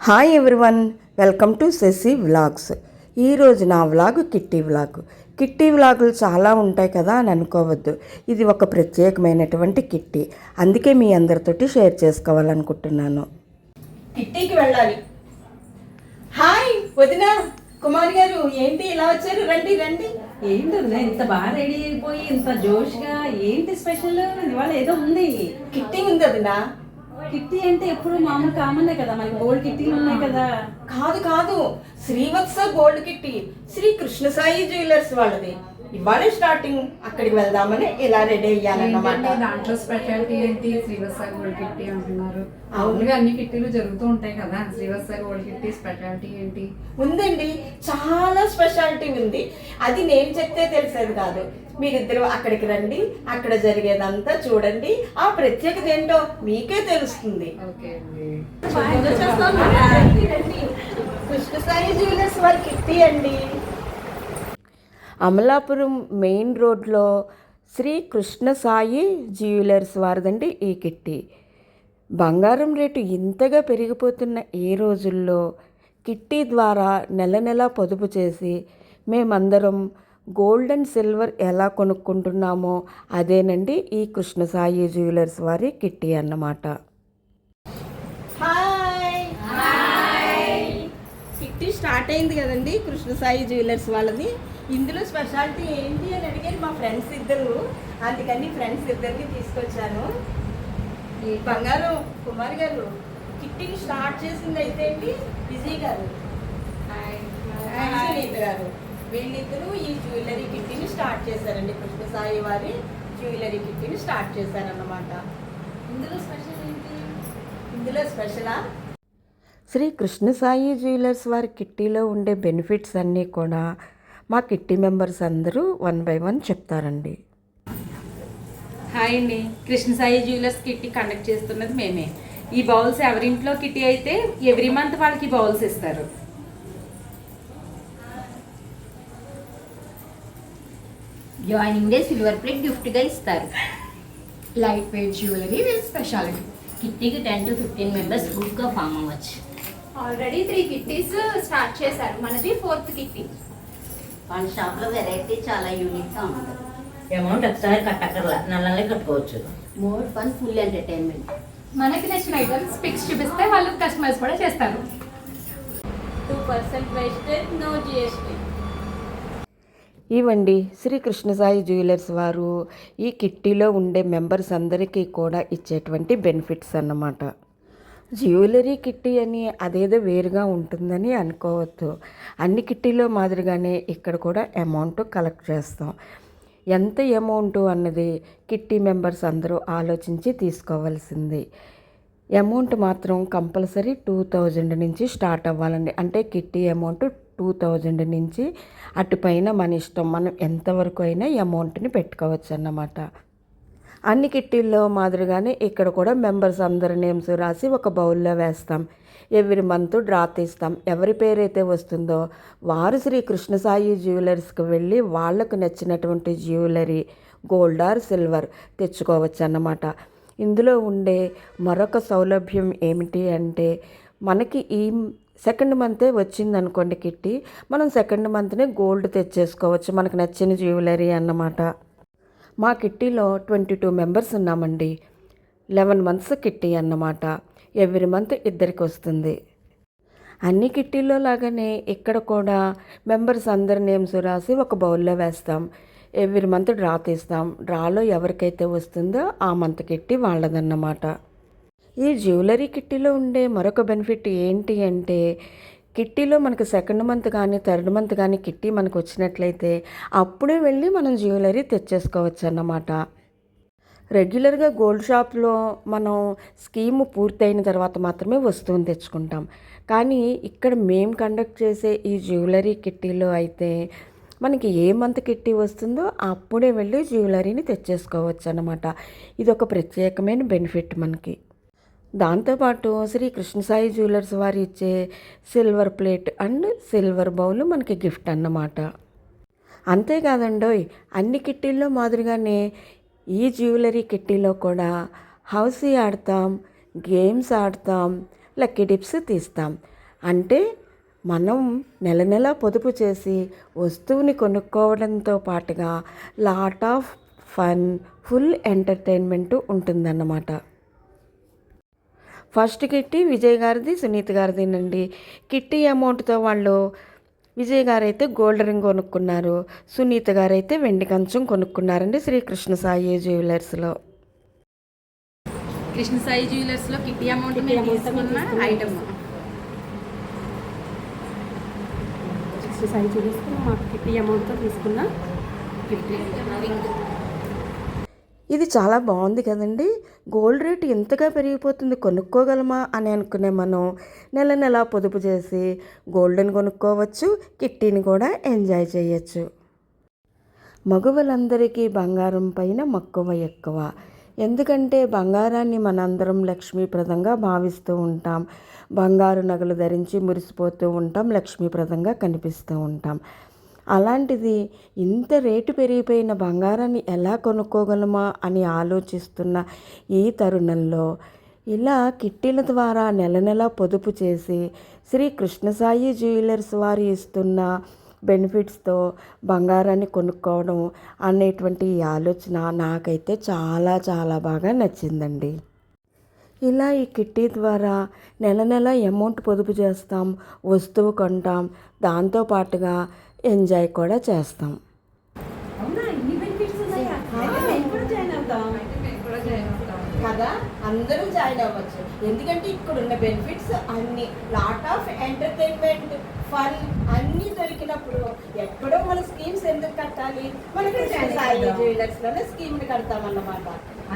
Hi everyone welcome to Sashi vlogs ఈరోజు నా vlog kitty vlog kitty వ్లాగులు చాలా ఉంటాయి కదా అని అనుకోవద్దు. ఇది ఒక ప్రత్యేకమైనటువంటి కిట్టి అందుకే మీ అందరితోటి షేర్ చేసుకోవాలనుకుంటున్నాను. కిట్టీకి వెళ్ళాలి. హాయ్ వదిన కుమార్ గారు ఏంటి ఇలా వచ్చారు? రండి రండి. ఏంటన్నా ఇంత బాగా రెడీ అయిపోయి ఇంత జోష్గా ఏంటి స్పెషల్ ఇవాళ ఏదో ఉంది. కిట్టి ఉంది వదినా. కిట్టి అంటే ఎప్పుడు మామూలు కామనే కదా? మనకి గోల్డ్ కిట్టీలు ఉన్నాయి కదా? కాదు కాదు. Srivatsa gold kitty. Sri Krishna Sai jewellers వాళ్ళది. ఇవాళే స్టార్టింగ్ అక్కడికి వెళ్దామని ఇలా రెడీ అయ్యాలన్నమాట దాంట్లో స్పెషాలిటీ ఏంటి? శ్రీవత్స గోల్డ్ కిట్టి అంటున్నారు. అవునుగా అన్ని కిట్టీలు జరుగుతూ ఉంటాయి కదా. శ్రీవత్స గోల్డ్ కిట్టి స్పెషాలిటీ ఏంటి? ఉందండి. చాలా స్పెషాలిటీ ఉంది. అది నేను చెప్తే తెలిసేది కాదు. మీరిద్దరు అక్కడికి రండి. అక్కడ జరిగేదంతా చూడండి. ఆ ప్రత్యేకత ఏంటో మీకే తెలుస్తుంది. కృష్ణసాయి జ్యువెలర్స్ వారి కిట్టి అండి. అమలాపురం మెయిన్ రోడ్లో శ్రీ కృష్ణ సాయి జ్యువెలర్స్ వారిదండి ఈ కిట్టి. బంగారం రేటు ఇంతగా పెరిగిపోతున్న ఈ రోజుల్లో కిట్టి ద్వారా నెల నెల పొదుపు చేసి మేమందరం గోల్డ్ అండ్ సిల్వర్ ఎలా కొనుక్కుంటున్నామో అదేనండి ఈ కృష్ణసాయి జ్యువెలర్స్ వారి కిట్టి అన్నమాట. స్టార్ట్ అయింది కదండి కృష్ణసాయి జ్యువెలర్స్ వాళ్ళది. ఇందులో స్పెషాలిటీ ఏంటి అని అడిగారు మా ఫ్రెండ్స్ ఇద్దరు. అందుకని ఫ్రెండ్స్ ఇద్దరిని తీసుకొచ్చాను. ఈ బంగారు కుమార్ గారు కిట్టిని స్టార్ట్ చేసింది అయితే ఏంటి? విజయ్ గారు. గారు. వీళ్ళిద్దరూ ఈ జ్యువెలరీ కిట్టిని స్టార్ట్ చేశారండి. కృష్ణసాయి వారి జ్యువెలరీ కిట్టిని స్టార్ట్ చేశారన్నమాట. ఇందులో స్పెషల్ ఏంటి? ఇందులో స్పెషలా శ్రీ కృష్ణసాయి జ్యువెలర్స్ వారి కిట్టీలో ఉండే బెనిఫిట్స్ అన్నీ కూడా మా కిట్టి మెంబర్స్ అందరూ వన్ బై వన్ చెప్తారండి. హాయ్ అండి. కృష్ణసాయి జ్యువెలర్స్ కిట్టి కండక్ట్ చేస్తున్నది మేమే. ఈ బౌల్స్ ఎవరింట్లో కిట్టి అయితే ఎవ్రీ మంత్ వాళ్ళకి బౌల్స్ ఇస్తారు. జాయినింగ్ డే సిల్వర్ ప్లేట్ గిఫ్ట్గా ఇస్తారు. Light weight jewellery with speciality కిట్టీకి ten to fifteen members గ్రూప్గా ఫామ్ అవ్వచ్చు. ఆల్రెడీ త్రీ కిట్టీస్ స్టార్ట్ చేశారు. మనది ఫోర్త్ కిట్టి వాళ్ళ షాప్లో వెరైటీ చాలా యూనిక్గా ఉంటుంది. అమౌంట్ ఒకసారి కట్టక్కర్లా. నెలలే కట్టుకోవచ్చు. మోర్ ఫన్ ఫుల్ ఎంటర్టైన్మెంట్ మనకి నచ్చిన ఐటమ్స్ పిక్స్ చూపిస్తే వాళ్ళు కస్టమైజ్ కూడా చేస్తారు. Two percent wastage no GST ఇవండి శ్రీ కృష్ణసాయి జ్యువెలర్స్ వారు ఈ కిట్టీలో ఉండే మెంబర్స్ అందరికీ కూడా ఇచ్చేటువంటి బెనిఫిట్స్ అన్నమాట. జ్యువెలరీ కిట్టి అని అదేదో వేరుగా ఉంటుందని అనుకోవద్దు. అన్ని కిట్టీలో మాదిరిగానే ఇక్కడ కూడా అమౌంట్ కలెక్ట్ చేస్తాం. ఎంత అమౌంట్ అన్నది కిట్టి మెంబర్స్ అందరూ ఆలోచించి తీసుకోవాల్సింది. అమౌంట్ మాత్రం కంపల్సరీ టూ థౌజండ్ నుంచి స్టార్ట్ అవ్వాలండి. అంటే కిట్టి అమౌంట్ టూ థౌజండ్ నుంచి అటుపైన మన ఇష్టం. మనం ఎంతవరకు అయినా అమౌంట్ని పెట్టుకోవచ్చు అన్నమాట. అన్ని కిట్టీల్లో మాదిరిగానే ఇక్కడ కూడా మెంబర్స్ అందరి నేమ్స్ రాసి ఒక బౌల్లో వేస్తాం. ఎవ్రీ మంత్ డ్రా తీస్తాం. ఎవరి పేరైతే వస్తుందో వారు శ్రీ కృష్ణసాయి జ్యువెలర్స్కి వెళ్ళి వాళ్ళకు నచ్చినటువంటి జ్యువెలరీ గోల్డ్ ఆర్ సిల్వర్ తెచ్చుకోవచ్చు అన్నమాట ఇందులో ఉండే మరొక సౌలభ్యం ఏమిటి అంటే మనకి ఈ సెకండ్ మంతే వచ్చింది అనుకోండి కిట్టి మనం సెకండ్ మంత్నే గోల్డ్ తెచ్చేసుకోవచ్చు. మనకు నచ్చిన జ్యువెలరీ అన్నమాట. మా కిట్టీలో ట్వంటీ టూ మెంబర్స్ ఉన్నామండి. లెవెన్ మంత్స్ కిట్టీ అన్నమాట. ఎవ్రీ మంత్ ఇద్దరికి వస్తుంది. అన్ని కిట్టీల్లో లాగానే ఇక్కడ కూడా మెంబర్స్ అందరి నేమ్స్ రాసి ఒక బౌల్లో వేస్తాం. ఎవ్రీ మంత్ డ్రా తీస్తాం. డ్రాలో ఎవరికైతే వస్తుందో ఆ మంత్ కిట్టి వాళ్ళదన్నమాట. ఈ జ్యువెలరీ కిట్టీలో ఉండే మరొక బెనిఫిట్ ఏంటి అంటే కిట్టీలో మనకు సెకండ్ మంత్ కానీ థర్డ్ మంత్ కానీ కిట్టీ మనకు వచ్చినట్లయితే అప్పుడే వెళ్ళి మనం జ్యువెలరీ తెచ్చేసుకోవచ్చు అన్నమాట. రెగ్యులర్గా గోల్డ్ షాప్లో మనం స్కీమ్ పూర్తయిన తర్వాత మాత్రమే వస్తువుని తెచ్చుకుంటాం. కానీ ఇక్కడ మేము కండక్ట్ చేసే ఈ జ్యువెలరీ కిట్టీలో అయితే మనకి ఏ మంత్ కిట్టి వస్తుందో అప్పుడే వెళ్ళి జ్యువెలరీని తెచ్చేసుకోవచ్చు అన్నమాట. ఇది ఒక ప్రత్యేకమైన బెనిఫిట్ మనకి. దాంతోపాటు శ్రీ కృష్ణసాయి జ్యువెలర్స్ వారు ఇచ్చే silver plate and silver bowl మనకి గిఫ్ట్ అన్నమాట. అంతేకాదండోయ్ అన్ని కిట్టీల్లో మాదిరిగానే ఈ జ్యువెలరీ కిట్టీలో కూడా హౌసీ ఆడతాం గేమ్స్ ఆడతాం లక్కీ డిప్స్ తీస్తాం. అంటే మనం నెల నెల పొదుపు చేసి వస్తువుని కొనుక్కోవడంతో పాటుగా lot of fun full entertainment ఉంటుందన్నమాట. ఫస్ట్ కిట్టి విజయ్ గారిది సునీత గారిదేనండి. కిట్టి అమౌంట్తో వాళ్ళు విజయ్ గారు అయితే గోల్డ్ రింగ్ కొనుక్కున్నారు. సునీత గారు అయితే వెండి కంచం కొనుక్కున్నారండి శ్రీకృష్ణ సాయి జ్యువెలర్స్లో. కృష్ణ సాయి జ్యువెలర్స్లో కిట్టి అమౌంట్ మేము తీసుకున్న ఐటమ్ కృష్ణ సాయి చూపిస్తున్నా మాకు కిట్టి అమౌంట్తో తీసుకున్న ఇది చాలా బాగుంది కదండి. గోల్డ్ రేట్ ఇంతగా పెరిగిపోతుంది కొనుక్కోగలమా అని అనుకునే మనం నెల నెల పొదుపు చేసి గోల్డ్ని కొనుక్కోవచ్చు కిట్టీని కూడా ఎంజాయ్ చేయొచ్చు. మగవులందరికీ బంగారం పైన మక్కువ ఎక్కువ. ఎందుకంటే బంగారాన్ని మనందరం లక్ష్మీప్రదంగా భావిస్తూ ఉంటాం. బంగారు నగలు ధరించి మురిసిపోతూ ఉంటాం లక్ష్మీప్రదంగా కనిపిస్తూ ఉంటాం. అలాంటిది ఇంత రేటు పెరిగిపోయిన బంగారాన్ని ఎలా కొనుక్కోగలమా అని ఆలోచిస్తున్న ఈ తరుణంలో ఇలా కిట్టీల ద్వారా నెల నెల పొదుపు చేసి శ్రీ కృష్ణసాయి జ్యువెలర్స్ వారు ఇస్తున్న బెనిఫిట్స్తో బంగారాన్ని కొనుక్కోవడం అనేటువంటి ఈ ఆలోచన నాకైతే చాలా చాలా బాగా నచ్చిందండి. ఇలా ఈ కిట్టీ ద్వారా నెల నెల అమౌంట్ పొదుపు చేస్తాం వస్తువు కొంటాం దాంతో పాటుగా ఎంజాయ్ కూడా చేస్తాం. కదా? అందరూ జాయిన్ అవ్వచ్చు. ఎందుకంటే ఇక్కడ ఉన్న బెనిఫిట్స్ అన్ని లాట్ ఆఫ్ ఎంటర్టైన్మెంట్ ఫన్ అన్నీ దొరికినప్పుడు ఎక్కడో మన స్కీమ్స్ ఎందుకు కట్టాలి? మన కృష్ణ సాయి జ్యువెలర్స్లోనే స్కీమ్ కడతామన్నమాట.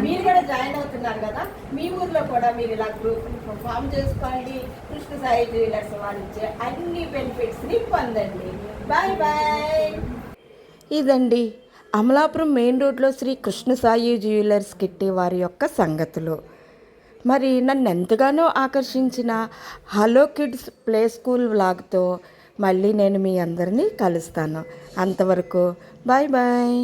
మీరు కూడా జాయిన్ అవుతున్నారు కదా? మీ ఊర్లో కూడా మీరు ఇలా గ్రూప్ ఫామ్ చేసుకోండి. కృష్ణ సాయి జ్యువెలర్స్ వాళ్ళు ఇచ్చే అన్ని బెనిఫిట్స్ని పొందండి. బాయ్ బాయ్ ఇదండి. అమలాపురం మెయిన్ రోడ్లో శ్రీ కృష్ణసాయి జ్యువెలర్స్ కిట్టి వారి యొక్క సంగతులు. మరి నన్ను ఎంతగానో ఆకర్షించిన హలో కిడ్స్ ప్లే స్కూల్ వ్లాగ్తో మళ్ళీ నేను మీ అందరినీ కలుస్తాను. అంతవరకు బాయ్ బాయ్